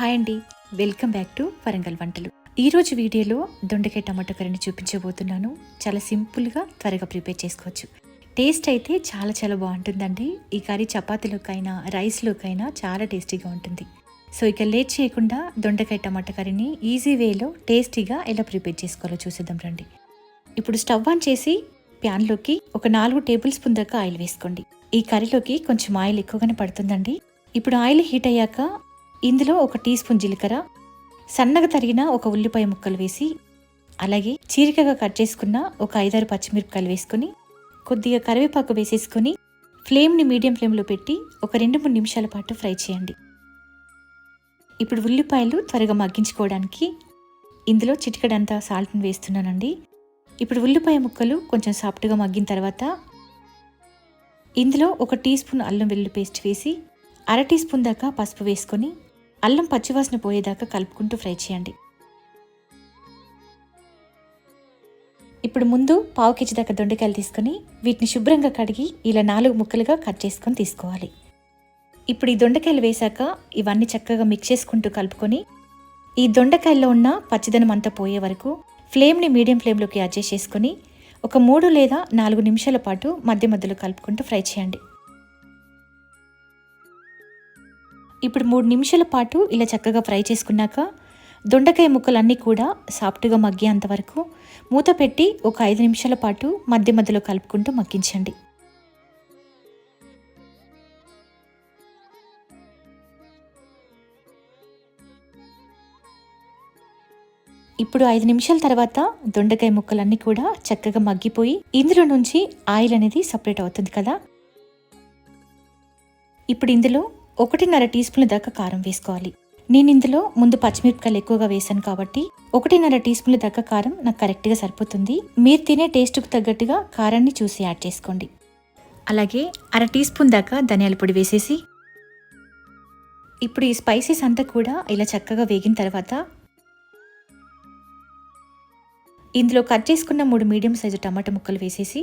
Hi అండి. Welcome back to Warangal వంటలు. ఈరోజు వీడియోలో దొండకాయ టమాటో కర్రీని చూపించబోతున్నాను. చాలా సింపుల్గా త్వరగా ప్రిపేర్ చేసుకోవచ్చు. టేస్ట్ అయితే చాలా చాలా బాగుంటుందండి. ఈ కర్రీ చపాతీలోకైనా రైస్లోకైనా చాలా టేస్టీగా ఉంటుంది. సో ఇక లేట్ చేయకుండా దొండకాయ టమాటా కర్రీని ఈజీ వేలో టేస్టీగా ఎలా ప్రిపేర్ చేసుకోవాలో చూసేద్దాం రండి. ఇప్పుడు స్టవ్ ఆన్ చేసి ప్యాన్లోకి ఒక నాలుగు టేబుల్ స్పూన్ దాకా ఆయిల్ వేసుకోండి. ఈ కర్రీలోకి కొంచెం ఆయిల్ ఎక్కువగానే పడుతుందండి. ఇప్పుడు ఆయిల్ హీట్ అయ్యాక ఇందులో ఒక టీ స్పూన్ జీలకర్ర సన్నగా తరిగిన ఒక ఉల్లిపాయ ముక్కలు వేసి అలాగే చీరికగా కట్ చేసుకున్న ఒక ఐదారు పచ్చిమిరపకాయలు వేసుకొని కొద్దిగా కరివేపాకు వేసేసుకొని ఫ్లేమ్ని మీడియం ఫ్లేమ్లో పెట్టి ఒక రెండు మూడు నిమిషాల పాటు ఫ్రై చేయండి. ఇప్పుడు ఉల్లిపాయలు త్వరగా మగ్గించుకోవడానికి ఇందులో చిటికడంతా సాల్ట్ని వేస్తున్నానండి. ఇప్పుడు ఉల్లిపాయ ముక్కలు కొంచెం సాఫ్ట్గా మగ్గిన తర్వాత ఇందులో ఒక టీ స్పూన్ అల్లం వెల్లుల్లి పేస్ట్ వేసి అర టీ స్పూన్ దాకా పసుపు వేసుకొని అల్లం పచ్చివాసన పోయేదాకా కలుపుకుంటూ ఫ్రై చేయండి. ఇప్పుడు ముందు పావు కేజీ దాకా దొండకాయలు తీసుకొని వీటిని శుభ్రంగా కడిగి ఇలా నాలుగు ముక్కలుగా కట్ చేసుకొని తీసుకోవాలి. ఇప్పుడు ఈ దొండకాయలు వేశాక ఇవన్నీ చక్కగా మిక్స్ చేసుకుంటూ కలుపుకొని ఈ దొండకాయల్లో ఉన్న పచ్చిదనం అంతా పోయే వరకు ఫ్లేమ్ని మీడియం ఫ్లేమ్లోకి అడ్జస్ట్ చేసుకొని ఒక మూడు లేదా నాలుగు నిమిషాల పాటు మధ్య మధ్యలో కలుపుకుంటూ ఫ్రై చేయండి. ఇప్పుడు మూడు నిమిషాల పాటు ఇలా చక్కగా ఫ్రై చేసుకున్నాక దొండకాయ ముక్కలన్నీ కూడా సాఫ్ట్గా మగ్గేంత వరకు మూత పెట్టి ఒక ఐదు నిమిషాల పాటు మధ్య మధ్యలో కలుపుకుంటూ మగ్గించండి. ఇప్పుడు ఐదు నిమిషాల తర్వాత దొండకాయ ముక్కలన్నీ కూడా చక్కగా మగ్గిపోయి ఇందులో నుంచి ఆయిల్ అనేది సపరేట్ అవుతుంది కదా. ఇప్పుడు ఇందులో ఒకటిన్నర టీ స్పూన్ల దాకా కారం వేసుకోవాలి. నేను ఇందులో ముందు పచ్చిమిరపకాయలు ఎక్కువగా వేసాను కాబట్టి ఒకటిన్నర టీ స్పూన్ల దాకా కారం నాకు కరెక్ట్గా సరిపోతుంది. మీరు తినే టేస్ట్కు తగ్గట్టుగా కారాన్ని చూసి యాడ్ చేసుకోండి. అలాగే అర టీ స్పూన్ దాకా ధనియాల పొడి వేసేసి ఇప్పుడు ఈ స్పైసెస్ అంతా కూడా ఇలా చక్కగా వేగిన తర్వాత ఇందులో కట్ చేసుకున్న మూడు మీడియం సైజు టమాటా ముక్కలు వేసేసి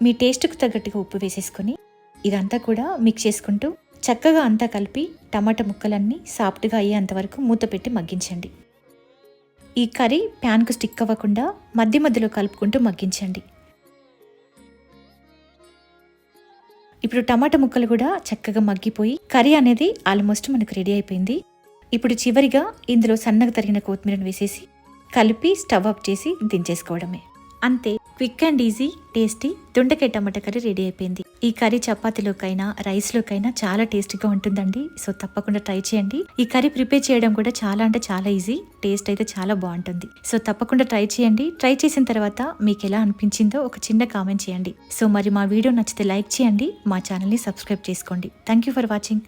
మీ టేస్ట్కు తగ్గట్టుగా ఉప్పు వేసేసుకొని ఇదంతా కూడా మిక్స్ చేసుకుంటూ చక్కగా అంతా కలిపి టమాటా ముక్కలన్నీ సాఫ్ట్గా అయ్యేంత వరకు మూత పెట్టి మగ్గించండి. ఈ కర్రీ ప్యాన్కు స్టిక్ అవ్వకుండా మధ్య మధ్యలో కలుపుకుంటూ మగ్గించండి. ఇప్పుడు టమాటా ముక్కలు కూడా చక్కగా మగ్గిపోయి కర్రీ అనేది ఆల్మోస్ట్ మనకు రెడీ అయిపోయింది. ఇప్పుడు చివరిగా ఇందులో సన్నగా తరిగిన కొత్తిమీరను వేసేసి కలిపి స్టవ్ ఆఫ్ చేసి దించేసుకోవడమే. అంతే. క్విక్ అండ్ ఈజీ టేస్టీ దొండకాయ టమాటా కర్రీ రెడీ అయిపోయింది. ఈ కర్రీ చపాతీలోకైనా రైస్లోకైనా చాలా టేస్టీగా ఉంటుందండి. సో తప్పకుండా ట్రై చేయండి. ఈ కర్రీ ప్రిపేర్ చేయడం కూడా చాలా అంటే చాలా ఈజీ టేస్ట్ అయితే చాలా బాగుంటుంది. సో తప్పకుండా ట్రై చేయండి. ట్రై చేసిన తర్వాత మీకు ఎలా అనిపించిందో ఒక చిన్న కామెంట్ చేయండి. సో మరి మా వీడియో నచ్చితే లైక్ చేయండి మా ఛానల్ని సబ్స్క్రైబ్ చేసుకోండి. Thank you for watching.